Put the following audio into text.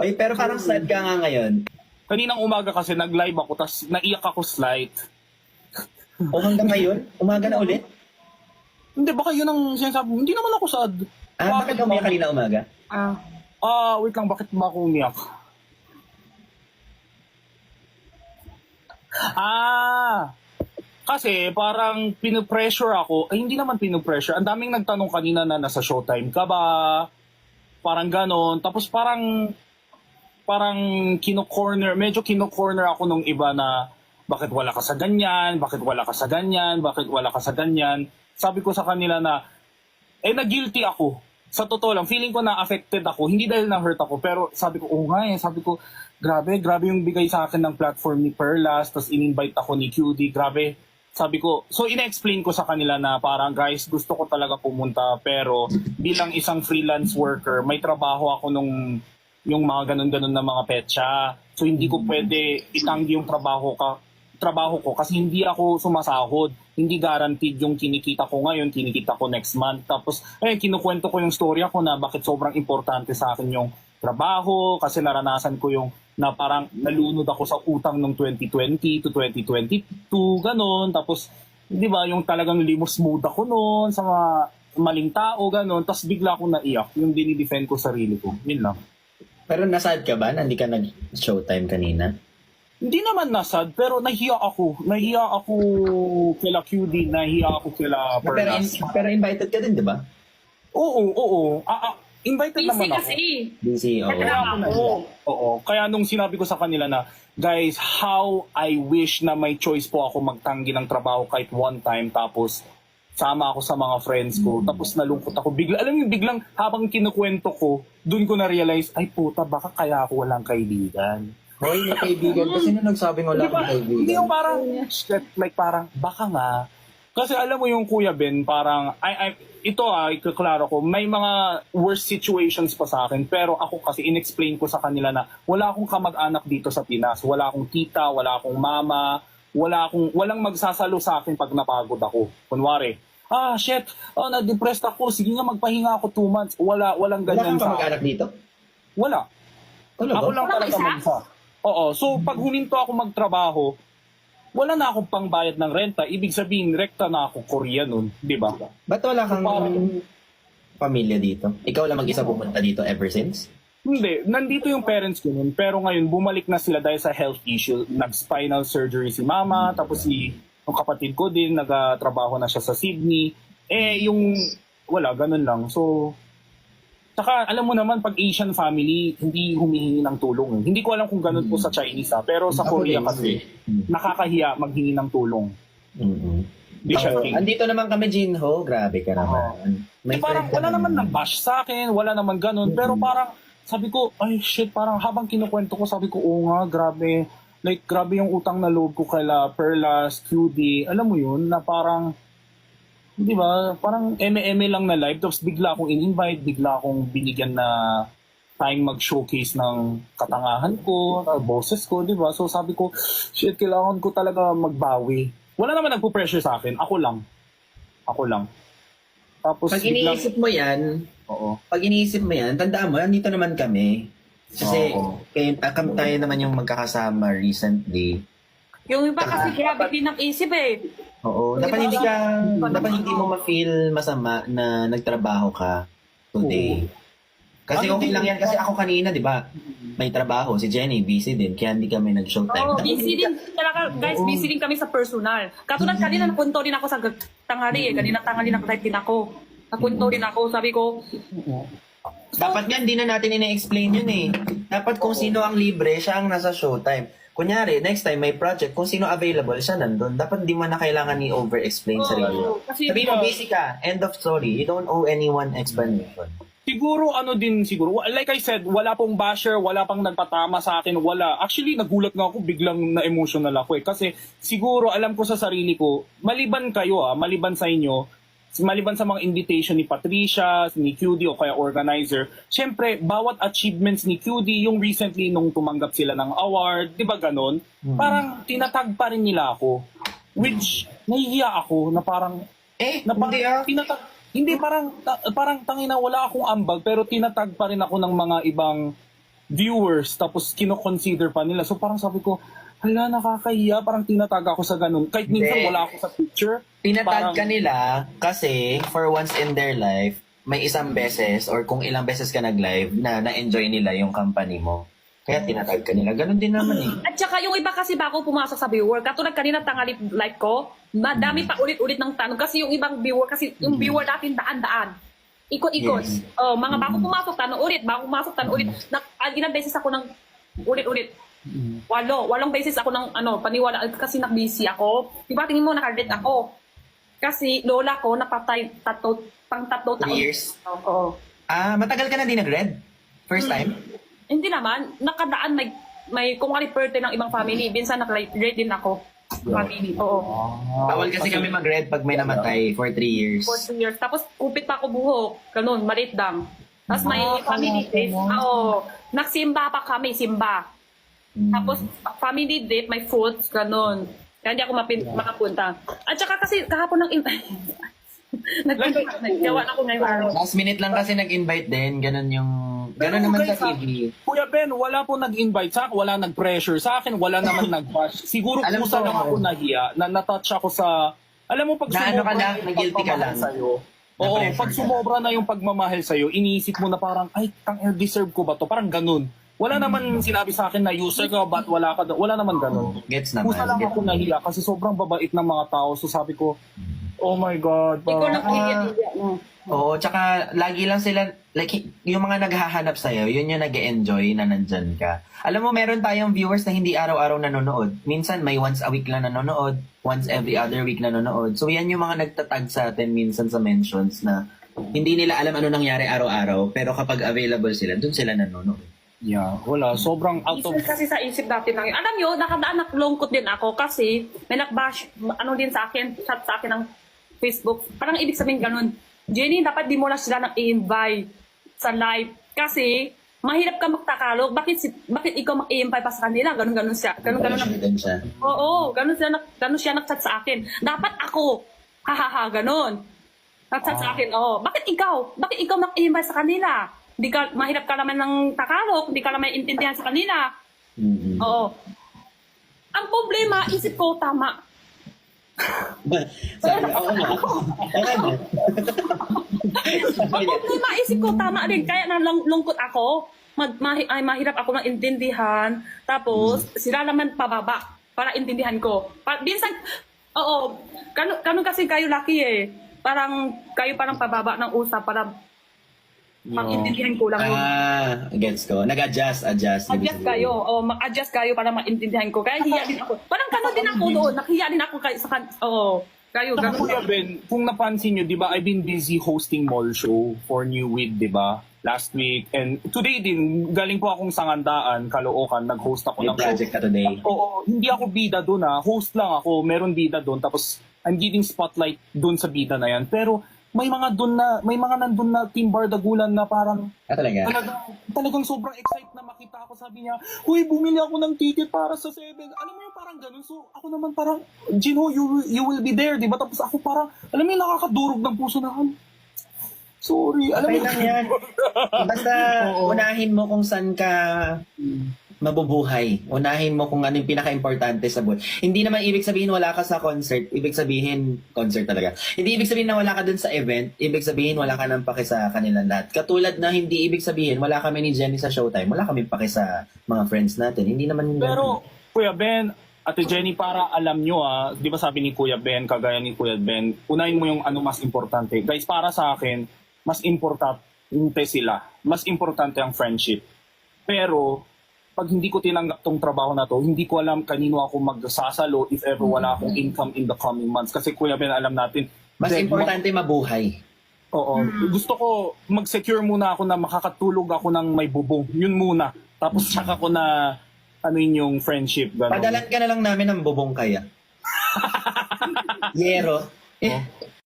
Ay, pero parang sad ka nga ngayon. Kaninang umaga kasi nag-live ako, tas naiyak ako slight. O hanggang ngayon, umaga na ulit. Hindi, baka yun ang sinasabi mo. Hindi naman ako sad. Ah, bakit ka umiyak kanina umaga? Ah, ah, wait lang, bakit ba ako umiyak? Ah, kasi parang pinopressure ako. Ay, hindi naman pinopressure. Ang daming nagtanong kanina na nasa showtime ka ba? Parang ganon. Tapos parang, parang kino-corner, medyo kino-corner ako nung iba na bakit wala ka sa ganyan, bakit wala ka sa ganyan, bakit wala ka sa ganyan. Sabi ko sa kanila na, eh na-guilty ako. Sa totoo lang, feeling ko na affected ako. Hindi dahil na-hurt ako, pero sabi ko, oo nga eh. Sabi ko, grabe, grabe yung bigay sa akin ng platform ni Perlas, tapos in-invite ako ni QD, grabe. Sabi ko, so ina-explain ko sa kanila na parang guys, gusto ko talaga pumunta, pero bilang isang freelance worker, may trabaho ako nung yung mga ganun-ganun na mga petsa. So hindi ko pwede itanggi yung trabaho ka trabaho ko kasi hindi ako sumasahod. Hindi guaranteed yung kinikita ko ngayon, kinikita ko next month. Tapos, eh, kinukwento ko yung story ako na bakit sobrang importante sa akin yung trabaho kasi naranasan ko yung na parang nalunod ako sa utang ng 2020 to 2022, ganun. Tapos, di ba, yung talagang limos mood ako noon sa mga maling tao, ganun. Tapos bigla akong naiyak, yung dinidefend ko sarili ko. Yun lang. Pero nasad ka ba hindi ka nag-showtime kanina? Hindi naman nasad, pero nahiya ako. Nahiya ako kila QD, nahiya ako kila Pero, Perlas. pero invited ka din, di ba? Oo, oo. Ah, ah, invited Busy naman ako. kasi. Busy, oo. Kaya ako na Oo. Kaya nung sinabi ko sa kanila na, guys, how I wish na may choice po ako magtanggi ng trabaho kahit one time tapos sama ako sa mga friends ko. Tapos nalungkot ako. Bigla, alam mo, biglang habang kinukwento ko, dun ko na-realize, ay puta, baka kaya ako walang kaibigan. Hoy, may kaibigan. Kasi nung nagsabing wala Di ba? kang kaibigan. Hindi yung parang, shit, like parang, baka nga. Kasi alam mo yung Kuya Ben, parang, I, I, ito ah, ikaklaro ko, may mga worst situations pa sa akin, pero ako kasi inexplain ko sa kanila na wala akong kamag-anak dito sa Pinas, wala akong tita, wala akong mama, wala akong, walang magsasalo sa akin pag napagod ako. Kunwari, ah, shit, oh, na-depressed ako, sige nga, magpahinga ako two months. Wala, walang Wala ganyan kang sa kamag-anak dito? Wala. Ano Ako ba? lang talaga isa? mag-isa. Oo. So, pag huminto ako magtrabaho, wala na akong pangbayad ng renta. Ibig sabihin, rekta na ako Korea nun. Di ba? Ba't wala kang Parang- pamilya dito? Ikaw lang mag-isa pumunta dito ever since? Hindi. Nandito yung parents ko nun. Pero ngayon, bumalik na sila dahil sa health issue. Nag-spinal surgery si mama. Tapos si yung kapatid ko din, nagtrabaho na siya sa Sydney. Eh, yung wala, ganun lang. So, Saka alam mo naman pag Asian family, hindi humihingi ng tulong. eh. Hindi ko alam kung ganun po sa Chinese ha, pero sa Ako Korea din. kasi Mm. nakakahiya maghingi ng tulong. Mm-mm. Di siya king. andito naman kami, Jinho. Grabe ka naman. Di, parang friend ka wala naman na bash sa akin, wala naman ganun. Pero parang sabi ko, ay shit, parang habang kinukwento ko, sabi ko, oo nga, grabe. Like, grabe yung utang na loob ko kala Perlas, QD. Alam mo yun, na parang, di ba, parang eme-eme lang na live. Tapos bigla akong in-invite, bigla akong binigyan na time mag-showcase ng katangahan ko, uh, boses ko, di ba? So sabi ko, shit, kailangan ko talaga magbawi. Wala naman nagpo-pressure sa akin, ako lang. Ako lang. Tapos Pag biglang- iniisip mo yan, Oo. pag iniisip mo yan, tandaan mo, nandito naman kami. Kasi Oo. kayo, kami tayo naman yung magkakasama recently. Yung iba kasi grabe din ang isip eh. Oo. Dapat hindi ka, dapat hindi mo ma-feel masama na nagtrabaho ka today. Kasi Ano okay lang yan. Kasi ako kanina, di ba, may trabaho. Si Jenny, busy din. Kaya hindi kami nag-showtime. Oo, Dapat busy din. Talaga, guys, busy din kami sa personal. Katulad kanina, napunto din ako sa tanghali eh. Kanina tanghali nag-type din ako. Napunto din ako. Sabi ko, Dapat nga, hindi na natin ina-explain yun eh. Dapat kung sino ang libre, siya ang nasa showtime. Kunyari, next time may project, kung sino available, siya nandun. Dapat hindi mo na kailangan ni over-explain sarili. Oo, kasi Sabihin mo, busy ka. End of story. You don't owe anyone explanation. Siguro ano din siguro, like I said, wala pong basher, wala pang nagpatama sa akin, wala. Actually, nagulat nga ako, biglang na-emotional ako eh. Kasi siguro, alam ko sa sarili ko, maliban kayo ah, maliban sa inyo, maliban sa mga invitation ni Patricia, ni QD o kaya organizer, syempre, bawat achievements ni QD, yung recently nung tumanggap sila ng award, di ba ganon? Parang tinatag pa rin nila ako. Which, nahihiya ako na parang, Eh, na parang hindi ah. tinatag, hindi parang ta- parang tangina wala akong ambag pero tinatag pa rin ako ng mga ibang viewers, tapos kino-consider pa nila. So parang sabi ko, hala, nakakahiya, parang tinatag ako sa ganun. Kahit minsan Hindi. wala ako sa picture. Tinatag Parang- ka nila kasi for once in their life, may isang beses or kung ilang beses ka nag-live na na-enjoy nila yung company mo. Kaya tinatag ka nila. Ganon din naman eh. At saka yung iba kasi bago pumasok sa viewer, katulad kanina tangali live ko, madami pa ulit-ulit ng tanong kasi yung ibang viewer, kasi yung viewer natin daan-daan. Ikot-ikot. Yes. Oh, mga bago pumasok, tanong ulit, bago pumasok, tanong ulit. Na, ah, ilang beses ako ng ulit-ulit. Walo, walong beses ako ng ano, paniwala kasi nag-busy ako. Di ba tingin mo naka-red ako? Kasi lola ko napatay tato, pang tatlo taon. Three years. Oo. Ah, matagal ka na din nag-red? First time? Hindi naman, nakadaan may may kung ano birthday ng ibang family, minsan naka-red din ako. Family, oo. Bawal kasi kami mag-red pag may namatay for three years. For two years. Tapos kupit pa ako buhok, ganun, maliit lang. Tapos may family date, oo. Nagsimba pa kami, simba. Mm. Tapos family date, may fruits, ganun. Kaya hindi ako mapin- makapunta. At saka kasi kahapon ng Nag-invite na. Gawa na ako ngayong araw. Last minute lang kasi nag-invite din. Ganon yung... Ganon Pero naman guys, sa TV. Kuya Ben, wala po nag-invite sa akin, wala nag-pressure sa akin, wala naman nag-bash. Siguro Alam kusa ko. lang ako nahiya, na natouch ako sa, alam mo, pag Na ano ka lang, yung na guilty ka pagmamahal lang. Sa'yo, Oo, pag sumobra na yung pagmamahal sa'yo, iniisip mo na parang, ay, tang deserve ko ba to? Parang ganun. Wala Hmm. naman sinabi sa akin na user ka, ba't wala ka doon? Wala naman ganun. Gets naman. Kusa lang Gets ako nahiya kasi sobrang babait ng mga tao. So sabi ko, oh my God. Ikaw parang- lang kinikilig mo. Oo, tsaka lagi lang sila, like, yung mga naghahanap sa'yo, yun yung nag enjoy na nandyan ka. Alam mo, meron tayong viewers na hindi araw-araw nanonood. Minsan, may once a week lang nanonood, once every other week nanonood. So, yan yung mga nagtatag sa atin minsan sa mentions na hindi nila alam ano nangyari araw-araw, pero kapag available sila, dun sila nanonood. Yeah, wala. Sobrang out of... Isip kasi sa isip natin lang yun. Alam nyo, nakadaan naklungkot din ako kasi may nakbash, ano din sa akin, chat sa akin ng Facebook. Parang ibig sabihin ganun, Jenny, dapat di mo na sila nang i-invite sa live. Kasi, mahirap ka magtagalog. Bakit, si, bakit ikaw mag-i-invite pa sa kanila? Ganun, ganun siya. Ganun, ganun. Pressure din siya. Oo, ganun siya, ganun siya nag-chat sa akin. Dapat ako. Hahaha, ganun. Nag-chat sa akin, oo. Bakit ikaw? Bakit ikaw mag-invite sa kanila? Hindi ka, mahirap ka naman ng Tagalog, hindi ka naman intindihan sa kanila. Mm-mm. Oo. Ang problema, isip ko tama. Sabi, oo nga. Okay na. Ang problema, isip ko tama din. Kaya na lung- lungkot ako. Mag, mahi, ay, mahirap ako ng intindihan. Tapos, sila naman pababa para intindihan ko. Pa, minsan, oo, kano, kano kasi kayo laki eh. Parang kayo parang pababa ng usap para mag-intindihan ko lang yun. Ah, gets ko. Nag-adjust, adjust. Adjust kayo, o mag-adjust kayo para maintindihan ko. Kaya hiya din ako. Parang gano'n din ako doon. Nakiya din ako kay, sa kan... Oo. Kayo, Saka gano'n. Kuya Ben, kung napansin nyo, di ba, I've been busy hosting mall show for New Week, di ba? Last week. And today din, galing po akong sangandaan, Caloocan, nag-host ako May ng project ka today. Oo, hindi ako bida doon ah. Host lang ako, meron bida doon. Tapos, I'm giving spotlight doon sa bida na yan. Pero, may mga doon na, may mga nandun na Team Bardagulan na parang, Ah, talaga? talagang, talagang sobrang excited na makita ako. Sabi niya, Uy, bumili ako ng ticket para sa Seven. Alam mo yung parang ganun. So, ako naman parang, Jinho, you, will- you will be there, di ba? Tapos ako parang, alam mo yung nakakadurog ng puso na, "Ah, sorry. Alam mo Okay lang yan. Basta Oo. unahin mo kung saan ka mabubuhay. Unahin mo kung ano yung pinaka-importante sa buhay. Hindi naman ibig sabihin wala ka sa concert. Ibig sabihin, concert talaga. Hindi ibig sabihin na wala ka dun sa event. Ibig sabihin wala ka nang pake sa kanilang lahat. Katulad na hindi ibig sabihin wala kami ni Jenny sa Showtime. Wala kami pake sa mga friends natin. Hindi naman yun. Pero, Kuya Ben, Ate Jenny, para alam nyo ah, di ba sabi ni Kuya Ben, kagaya ni Kuya Ben, unahin mo yung ano mas importante. Guys, para sa akin, mas importante sila. Mas importante ang friendship. Pero, pag hindi ko tinanggap tong trabaho na to, hindi ko alam kanino ako magsasalo if ever wala akong income in the coming months. Kasi Kuya Ben, alam natin, Mas importante mabuhay. Oo. Gusto ko mag-secure muna ako na makakatulog ako ng may bubong. Yun muna. Tapos tsaka ko na ano yun yung friendship. Ganun. Padalan ka na lang namin ng bubong kaya. Yero. Eh,